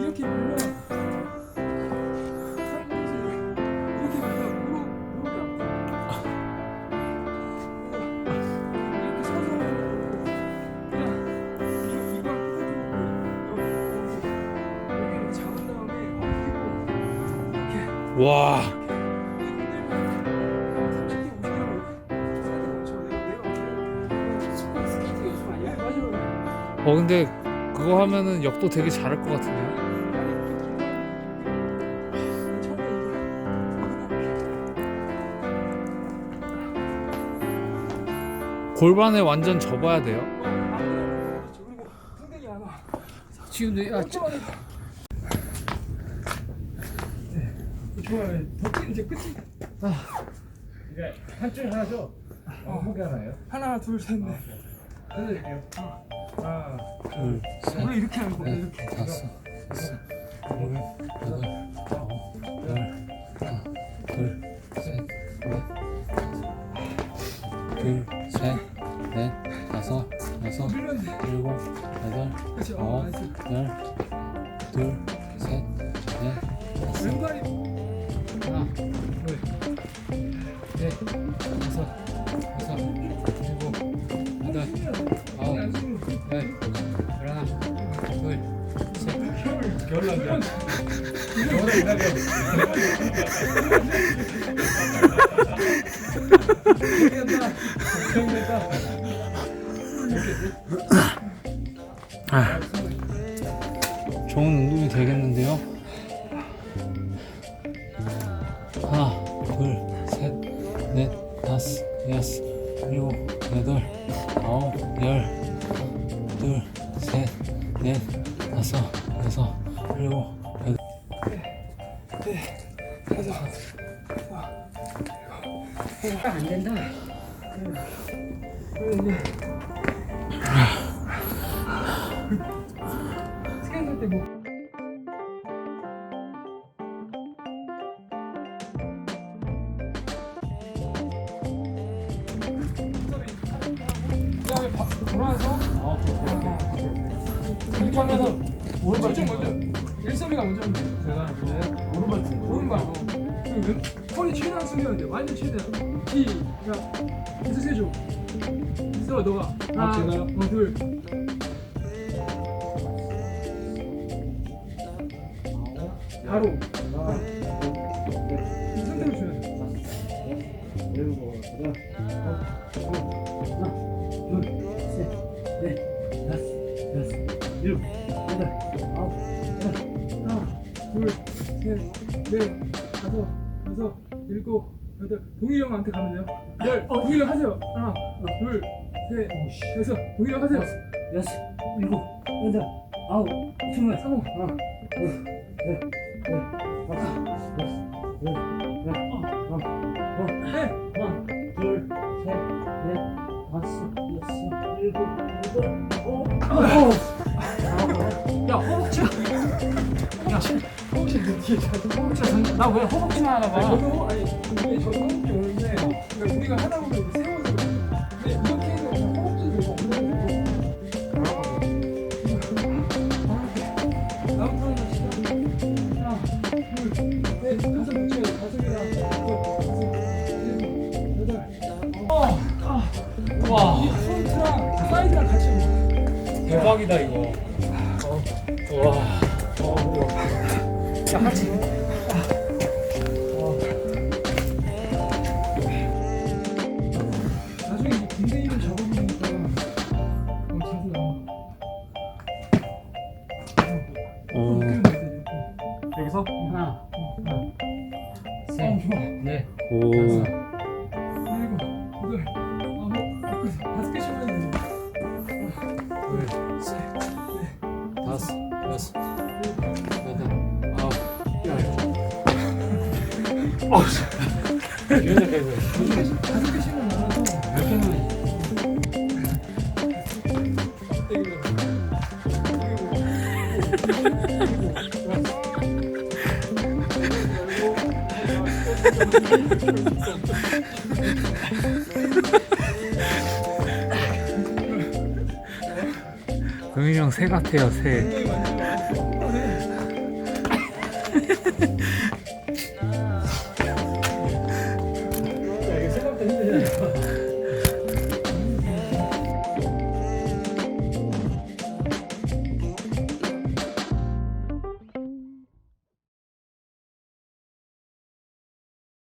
이렇게 밀면 팔꿈치 이렇게 밀면 무릎 무릎이 아파. 이렇게 서서. 그냥 이거 이걸 여기 이렇게 잡은 다음에 엎드리고 이렇게 와 어 근데 그거 하면은 역도 되게 잘할 것 같은데요 골반에 완전 접어야 돼요 지금 내 아, 저, 좋아요. 덕지 이제 끝이 이게 한줄 하나죠? 어, 무게 하나예요? 하나 둘 셋 넷. 해드릴게요. 하나, 둘, 원래 이렇게 하는 거야 이렇게. 다섯, 여섯, 일곱, 여덟, 아홉, 열, 하나, 둘, 셋, 넷, 둘, 셋, 넷, 다섯, 여섯. 일곱, 여덟. 어, 아홉. 열, 둘, 셋, 넷, 다섯, 하나, 둘, 셋, 다섯, 여섯, 일곱, 여덟, 아홉, 일하게. 좋은 운동이 되겠는데요. 넷, 다섯, 여섯, 일곱, 여덟. 안 된다. 스캔 할 때 뭐. 바- 돌아와서 이렇게 하면서 오른발 좀 먼저 일섭이가 먼저 하면 돼. 제가 오른발 치 오른발 어. 그 왼- 허리 최대한 돼. 완전 최대한. 시작 계속 세줘 있어 너가. 하나 제가요? 어둘. 바로. 이 상태로 줘야 돼. 일곱, 여덟, 하나 둘 셋 넷 다섯 여섯 일곱 여덟 동일이 형한테 가면 돼요 열 동일이 형 하세요 하나 둘 셋 여섯 동일이 형 하세요 여섯, 일곱, 여덟, 아홉, 스물, 상호 하나, 둘, 셋, 넷, 다섯, 여섯, 일곱, 여덟, 아홉, 열, 네 하나, 둘, 셋, 넷, 다섯, 여섯, 일곱, 여덟, 아홉. 나 왜 허벅지만 하나 아니 봐? 저도 아니 저도 허벅지 오는데 그러니까 우리가 하다 보면 이렇게 세워서 근데 이렇게 해서 그냥 허벅지 들고 하나 다섯 다섯 일곱 여덟 와이 프론트랑 사이드랑 같이. 대박이다 이거. 와. 야 같이 나중에 군대인을 잡아보니까 어 자세 나와 어. 여기서 하나, 어, 셋, 좋아. 넷, 오. 일곱, 여덟, 아홉, 열, 다섯 개씩 해야 넷, 다섯, 여섯, 동현이 형 새 같아요 새.